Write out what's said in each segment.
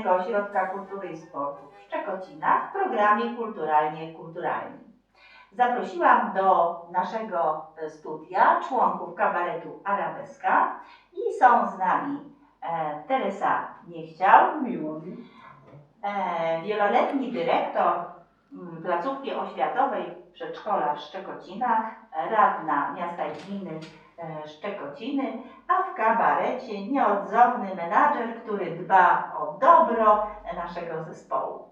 Gminnego Ośrodka Kultury i Sportu w Szczekocinach w programie Kulturalnie Kulturalni. Zaprosiłam do naszego e, studia członków kabaretu Arabeska i są z nami e, Teresa Niechciał, Miło mi. e, wieloletni dyrektor mm, placówki oświatowej przedszkola w Szczekocinach, radna miasta i gminy e, Szczekociny, a kabarecie nieodzowny menadżer, który dba o dobro naszego zespołu.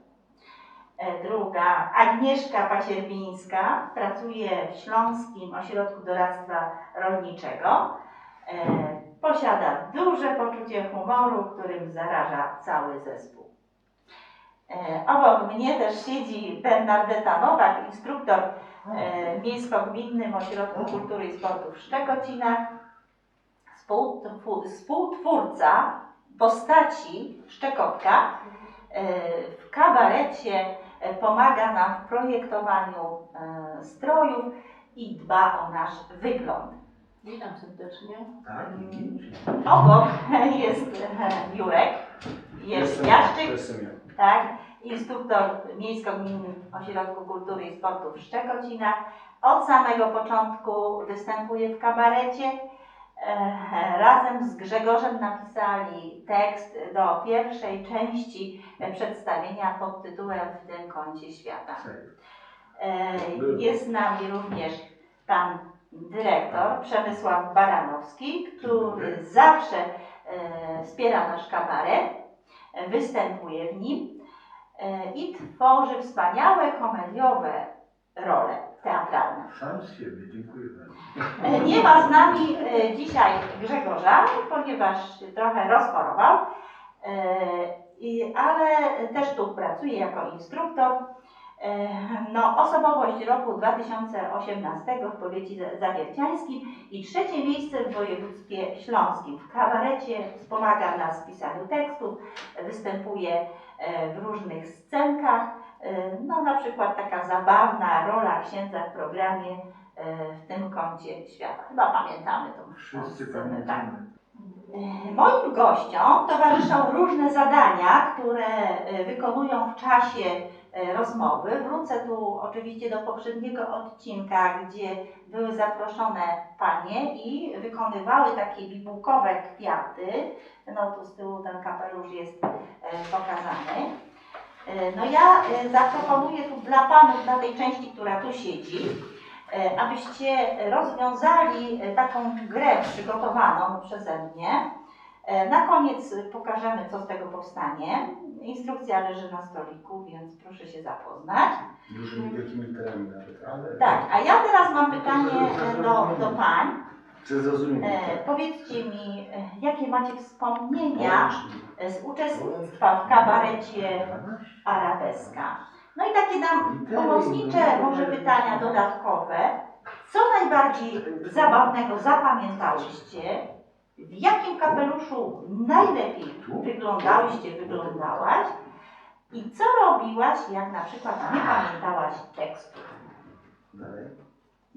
E, Druga, Agnieszka Pacierbińska, pracuje w Śląskim Ośrodku Doradztwa Rolniczego. E, Posiada duże poczucie humoru, którym zaraża cały zespół. E, Obok mnie też siedzi Bernardeta Nowak, instruktor w Miejsko-Gminnym Ośrodku Kultury i Sportu w Szczekocinach, współtwórca postaci Szczekotka. E, W kabarecie e, pomaga nam w projektowaniu e, strojów i dba o nasz wygląd. Witam serdecznie. Tak, i Obok jest Jurek, jest Jaszczyk, Jestem ja. tak, instruktor Miejsko-Gminnym Ośrodku Kultury i Sportu w Szczekocinach. Od samego początku występuje w kabarecie. Razem z Grzegorzem napisali tekst do pierwszej części przedstawienia pod tytułem W tym kącie świata. E, Jest z nami również pan dyrektor Przemysław Baranowski, który zawsze e, wspiera nasz kabaret, występuje w nim e, i tworzy wspaniałe komediowe role teatralne. Sam z siebie, dziękuję bardzo. E, Nie ma z nami e, dzisiaj Grzegorza, ponieważ trochę rozchorował, e, ale też tu pracuje jako instruktor. No, osobowość roku 2018 w powiecie za- zawierciańskim i trzecie miejsce w województwie śląskim. W kabarecie wspomaga nas w pisaniu tekstów, występuje w różnych scenkach. E, No, na przykład taka zabawna rola księdza w programie e, w tym kącie świata. Chyba pamiętamy tą Wszyscy tak. pamiętamy. E, Moim gościom towarzyszą różne zadania, które wykonują w czasie rozmowy. Wrócę tu oczywiście do poprzedniego odcinka, gdzie były zaproszone panie i wykonywały takie bibułkowe kwiaty. No tu z tyłu ten kapelusz jest pokazany. E, No ja e, zaproponuję tu dla panów na tej części, która tu siedzi, e, abyście rozwiązali taką grę przygotowaną przeze mnie. Na koniec pokażemy, co z tego powstanie. Instrukcja leży na stoliku, więc proszę się zapoznać. Dużymi, wielkimi literami nawet, ale... Tak, a ja teraz mam pytanie do, do pań. Czy zrozumieli? E, powiedzcie mi, jakie macie wspomnienia z uczestnictwa w kabarecie Arabeska? No i takie nam pomocnicze może pytania dodatkowe. Co najbardziej zabawnego zapamiętałyście? W jakim kapeluszu najlepiej wyglądałyście, wyglądałaś? I co robiłaś, jak na przykład nie pamiętałaś tekstu?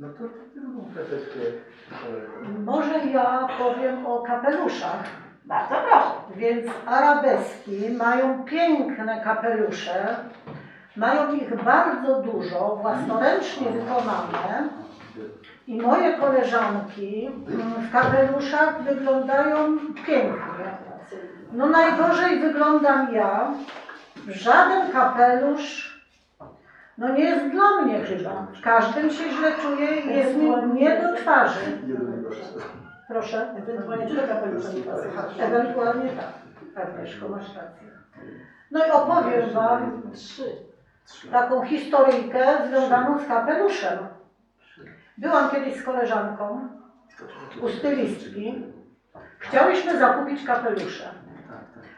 No to drugą e, Może ja powiem o kapeluszach. Bardzo proszę. Więc arabeski mają piękne kapelusze. Mają ich bardzo dużo, własnoręcznie wykonane. I moje koleżanki mm, w kapeluszach wyglądają pięknie. No najgorzej wyglądam ja. Żaden kapelusz no nie jest dla mnie chyba. W każdym się źle czuję i jest mi nie do twarzy. Proszę. Ewentualnie tylko kapelusza nie pasuje. Ewentualnie tak. Agnieszko, masz rację. No i opowiem Wam taką historyjkę związaną z kapeluszem. Byłam kiedyś z koleżanką u stylistki. Chciałyśmy zakupić kapelusze.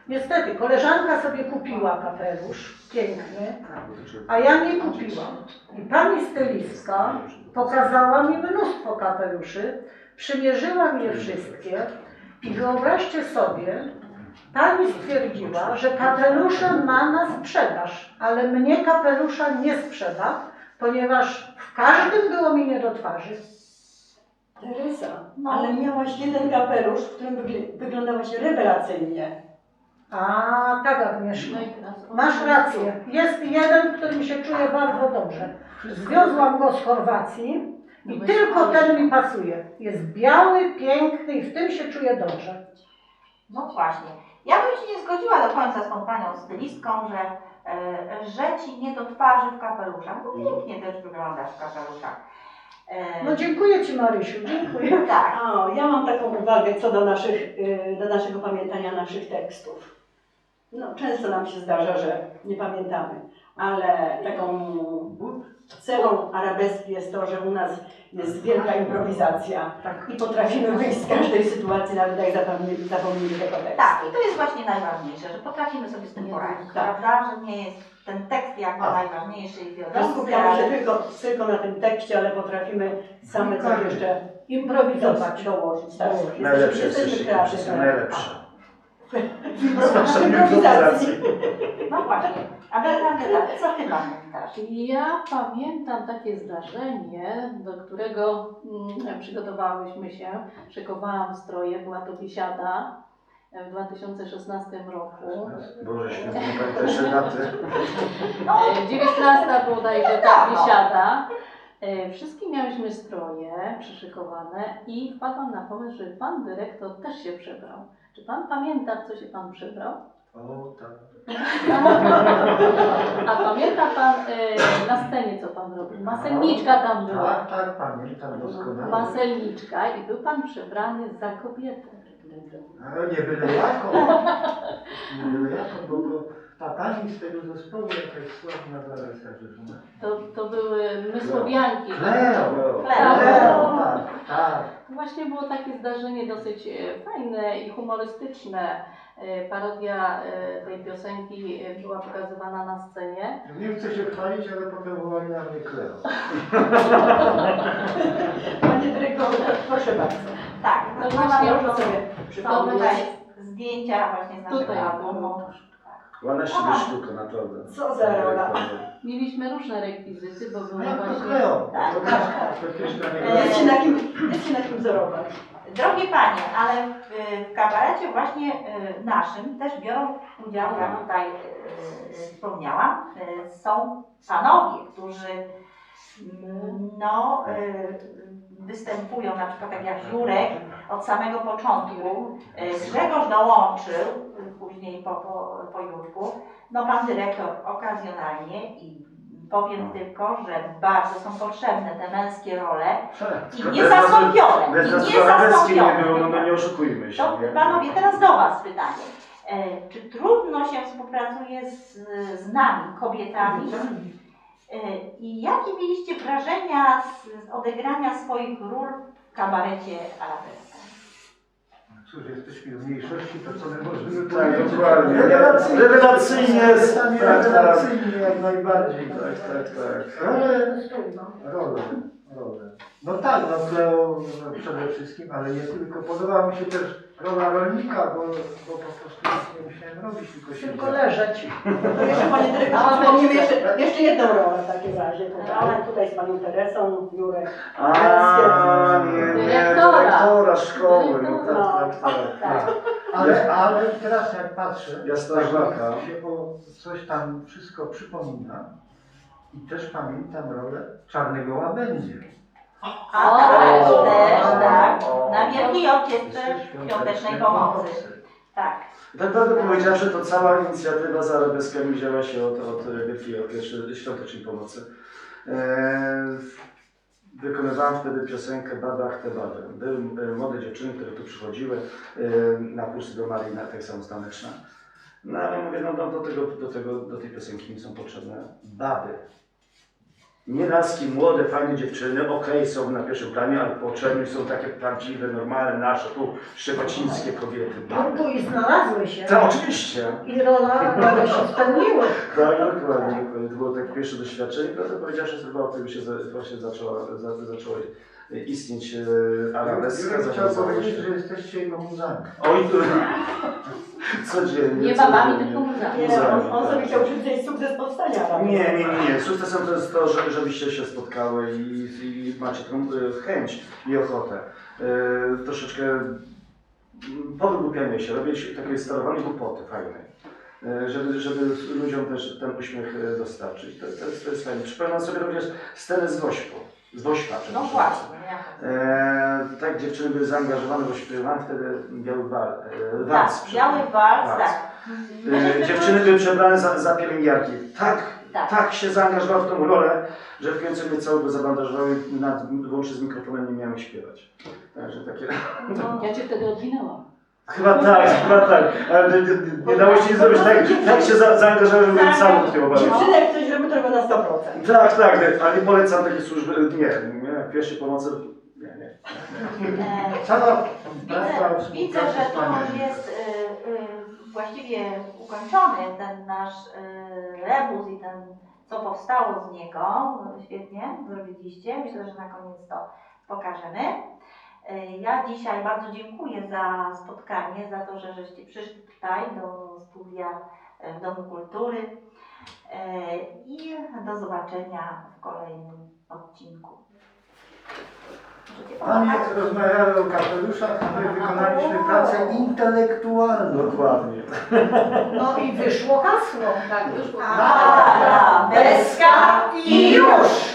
Niestety, koleżanka sobie kupiła kapelusz, piękny, Tak, a ja nie kupiłam. I pani stylistka pokazała mi mnóstwo kapeluszy, przymierzyła mi je wszystkie i wyobraźcie sobie, pani stwierdziła, że kapelusze ma na sprzedaż, ale mnie kapelusza nie sprzeda, ponieważ w każdym było mi nie do twarzy. Teresa, No. ale miałaś jeden kapelusz, w którym wygl- wyglądałaś rewelacyjnie. A tak Agnieszko. No Masz rację. Jest jeden, którym się czuję bardzo dobrze. Zwiozłam go z Chorwacji i No tylko ten mi pasuje. Jest biały, piękny i w tym się czuję dobrze. No właśnie. Ja bym się nie zgodziła do końca z tą panią stylistką, że, e, że ci nie do twarzy w kapeluszach, bo pięknie też wyglądasz w kapeluszach. E, No dziękuję Ci Marysiu, dziękuję. tak. O, ja mam taką uwagę co do, naszych, y, do naszego pamiętania naszych tekstów. No, często nam się zdarza, że nie pamiętamy, ale taką cechą arabeski jest to, że u nas jest wielka improwizacja Tak. i potrafimy wyjść z każdej sytuacji, nawet jak zapomnili, zapomnili tego tekstu. Tak, i to jest właśnie najważniejsze, że potrafimy sobie z tym poradzić, Tak. prawda? Że nie jest ten tekst jako najważniejszy i wiodący, skupiamy się ale tylko, tylko na tym tekście, ale potrafimy same coś jeszcze Improwizować. dołożyć. Tak. Najlepsze kreatywni. wszyscy najlepsze. W improwizacji. no właśnie. A Bernadetta, co Ty pamiętasz? Ja pamiętam takie zdarzenie, do którego mm, przygotowałyśmy się. Szykowałam stroje, była to biesiada w 2016 roku. Boże święty, nie pamiętasz te daty. E, 19 bodajże ta biesiada. E, Wszystkie miałyśmy stroje przyszykowane i wpadłam na pomysł, że pan dyrektor też się przebrał. Czy pan pamięta, w co się pan przebrał? O, tak. A pamięta pan e, na scenie, co pan robił? Maselniczka tam była. Tak, tak, pamiętam doskonale. Maselniczka i był pan przebrany za kobietę. Ale nie byle jaką. Nie byle jaką, bo to ta pani z tego zespołu jakaś sławna zaraz. To, to były mysłowianki. Kleo! Kleo. Kleo, tak, tak. Właśnie było takie zdarzenie dosyć e, fajne i humorystyczne. E, Parodia e, tej piosenki była pokazywana na scenie. Nie chcę się chwalić, ale potem wołali na mnie Kleo. Panie dyrektorze, proszę bardzo. Tak, To to właśnie właśnie To Przypomnę. tutaj zdjęcia właśnie z naszego albumu. Ładna się sztuka, naprawdę. Co za rola. Mieliśmy różne rekwizyty, bo No były jak to właśnie... Kleo? Tak. To też, to też na niego. E, Jest się na kim, jest się na kim wzorować. Drogie Panie, ale w, w kabarecie właśnie e, naszym też biorą udział, jak tutaj e, wspomniałam, e, są panowie, którzy mm, no, e, występują, na przykład tak jak Jurek od samego początku, e, Grzegorz dołączył później po, po, po Jurku, no pan dyrektor okazjonalnie i powiem tylko, że bardzo są potrzebne te męskie role i Bez niezastąpione, Bez i nie było, no, niezastąpione. no nie oszukujmy się. To nie? panowie, teraz do Was pytanie. E, czy trudno się współpracuje z, z nami, kobietami? E, I jakie mieliście wrażenia z, z odegrania swoich ról w kabarecie arabeskim? Cóż, jesteśmy w mniejszości, to co my możemy Tak, powiedzieć? dokładnie. Rewelacyjnie. Rewelacyjnie jest. Tak, tak. Rewelacyjnie jak najbardziej. Tak, tak, tak. Role, role, role. No tak, no Kleo no, przede wszystkim, ale nie tylko. Podobała mi się też rola rolnika, bo, bo po prostu nic nie musiałem robić, tylko się Tylko leżeć. To jeszcze Panie dyrektorze, jeszcze, jeszcze jedną rolę w takim razie. Tutaj, tutaj z Panią Teresą, Jurek. A, nie, nie, Dyrektora. dyrektora szkoły, no Dyrektora. tak, tak, tak. Tak. Ale, ale teraz jak patrzę, Jasna tak żlaka. się o coś tam wszystko przypomina i też pamiętam rolę czarnego łabędzia. A tak, O! też, tak. O! Na Wielkiej Orkiestrze Jeszcze Świątecznej Pomocy. Tak. Tak naprawdę powiedziawszy, to cała inicjatywa z arabeskami wzięła się od, od Wielkiej Orkiestry Świątecznej Pomocy. Eee, wykonywałem wtedy piosenkę Babach te baby. Były e, młode dziewczyny, które tu przychodziły e, na kursy do Marii, na tak samo staneczne. No ale mówię, no do, do, tego, do, tego, do tej piosenki mi są potrzebne baby. Nie laski, młode, fajne dziewczyny, okej, są na pierwszym planie, ale potrzebne są takie prawdziwe, normalne, nasze, tu szczepacińskie kobiety, baby. Turku i znalazły się. Tak, oczywiście. I rola rola się spełniły. Tak, dokładnie. To było takie pierwsze doświadczenie. Prawdę powiedziawszy, chyba od tego się właśnie zaczęła, zaczęło istnieć e, arabeska. Jurek chciał zawiązała powiedzieć, się- że jesteście jego muzami. Oj, tu... codziennie. Nie babami, tylko muzami. Nie, on, on sobie chciał przywdzieć sukces powstania. Nie, nie, nie, nie. Sukcesem to jest to, że, żebyście się spotkały i, i macie tą e, chęć i ochotę. E, troszeczkę mm, powygłupianie się, robić takie sterowanie głupoty fajnej. Żeby, żeby ludziom też ten uśmiech dostarczyć. To, to, jest, to jest fajne. Przypominam sobie również scenę z Wośpą. Z Wośpa, No przepraszam. właśnie. ja- E, tak, dziewczyny były zaangażowane, bo śpiewałem wtedy biały bal, e, Tak, wals. biały wals, Wals. tak. E, dziewczyny były przebrane za, za pielęgniarki. Tak, Tak. tak się zaangażowały w tą rolę, że w końcu mnie cały zabandażowały i nad, wyłącznie z mikrofonem nie miałem śpiewać. Także takie... No, Ja cię wtedy odwinęłam. Chyba tak, chyba tak. Ale nie, nie, nie dało się nic zrobić. Tak, tak się za, zaangażowałem, że byłem. Dziewczynek ktoś robi tylko na 100%. Tak, tak, ale nie polecam takiej służby. Nie, nie, pierwszej pomocy. Nie, nie. e, Widzę, praca widzę, współpracy że z tu Panią. jest y, y, właściwie ukończony ten nasz y, rebus i ten, co powstało z niego. Świetnie zrobiliście. Myślę, że na koniec to pokażemy. Y, Ja dzisiaj bardzo dziękuję za spotkanie, za to, że żeście przyszli tutaj do studia y, w Domu Kultury y, do zobaczenia w kolejnym odcinku. Panie rozmawiały o kapeluszach, a my wykonaliśmy pracę intelektualną. Dokładnie. No i wyszło hasło. Tak, wyszło. A, Beska i już!